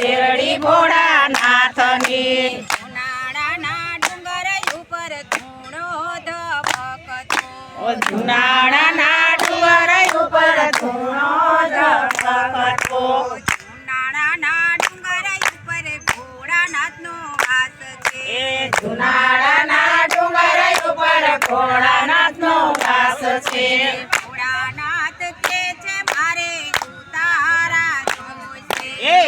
શેરડી ભોળાનાથની ઉનાળાના ડુંગર ઉપર ધૂણો ધબકતો ઓ જુનાળાના ડુંગર ઉપર ધૂણો ધબકતો ઉનાળાના ડુંગર ઉપર ભોળાનાથનો વાસ છે. એ ડુંગર ઉપર ભોળાનાથનો વાસ છે. ભોળાનાથ કે છે મારે ઉતારા જોઈશે એ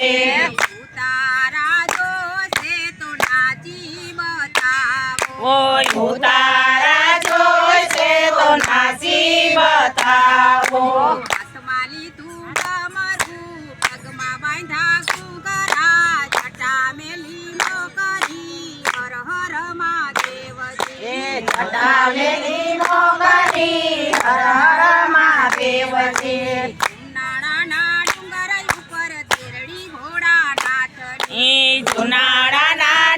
ઉતારા જોશે તો નાચી બતાવો ઉતારા જોઈશે તો નાચી બતાવો. એ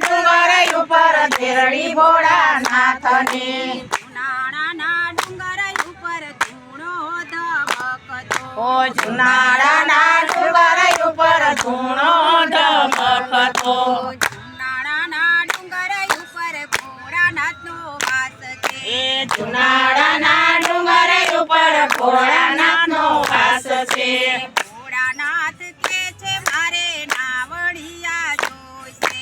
ડુંગર ઉપર ધેરડી ભોળાનાથની ઉનાળાના ડુંગર ઉપર ધૂણો ધબકતો. ઓ જુનાળાના ડુંગર ઉપર ધૂણો ધબકતો ઉનાળાના ડુંગર ઉપર ભોળાનાથનો વાસ છે. એ જુનાળાના ડુંગર ઉપર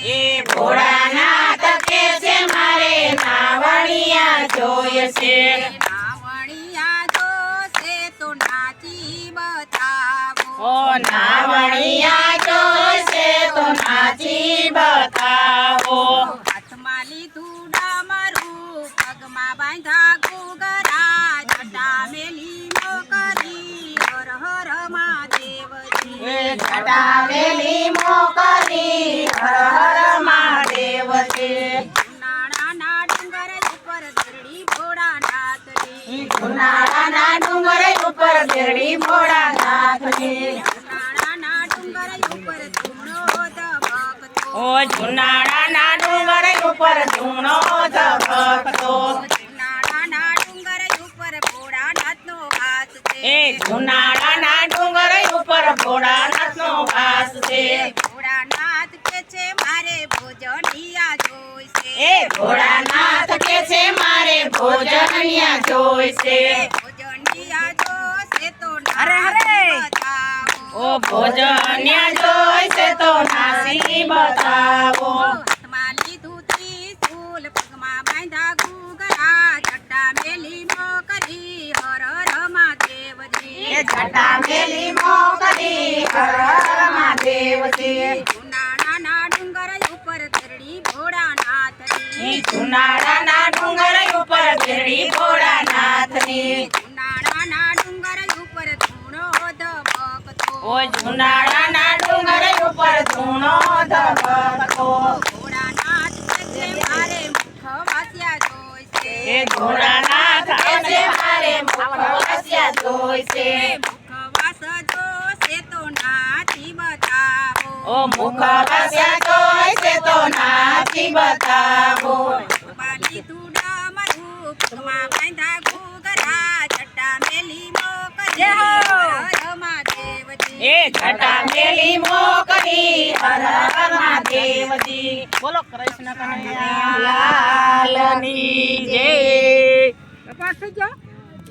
એ ભોળાના કે છે મારે નાવણિયા જોશે તો નાચી બતાવો. ઓ નાવણિયા જોઈશે તો નાચી બતાવો. હાથમાં લીધું ડામરું પગમાં બાંધા ઘૂઘરા જટા મેલી નો કરી હર હર મહાદેવજી. એ જટાવેલી મોકરી ઉપર ધૂણો ધબકતો ઓ જુનાળાના ડુંગર ઉપર ધૂણો ધબકતો એ જુનાળાના ડુંગર ઉપર ભોળાનાથનો વાસ છે. ભોળાનાથ કે છે મારે ભોજનિયા જોઈશે. એ ભોળાનાથ કે છે મારે ભોજનિયા જોઈશે. ભોજનિયા હરે હરે. ઓ ભોજનિયા જોઈશે તો નાસી બતાવો હાથમાં લીધું ત્રિશૂલ, પગમાં બાંધ્યા ઘૂંઘરા, જટા મેલી મોકરી, હર હર મહાદેવજી. જટા મેલી મોકલી હર હર મહાદેવજી ઉનાળાના ડુંગર ઉપર ધરડી ભોળાનાથની. ઈ ડુંગર ઉપર ધેરડી ભોળાનાથની ઓ જુનાળાના ડુંગર ઉપર ધૂણો ધબકતો. એ કે છે મારે મુખવાસ્યા જોઈશે મુખવાસ જોશે તો નાચી બતાવો ઓ મુખવાસ્યા તો એ જટા મેલી મોકલી હર હર મહાદેવજી. બોલો કૃષ્ણ કનૈયા લાલની જય. થઈ ગયો?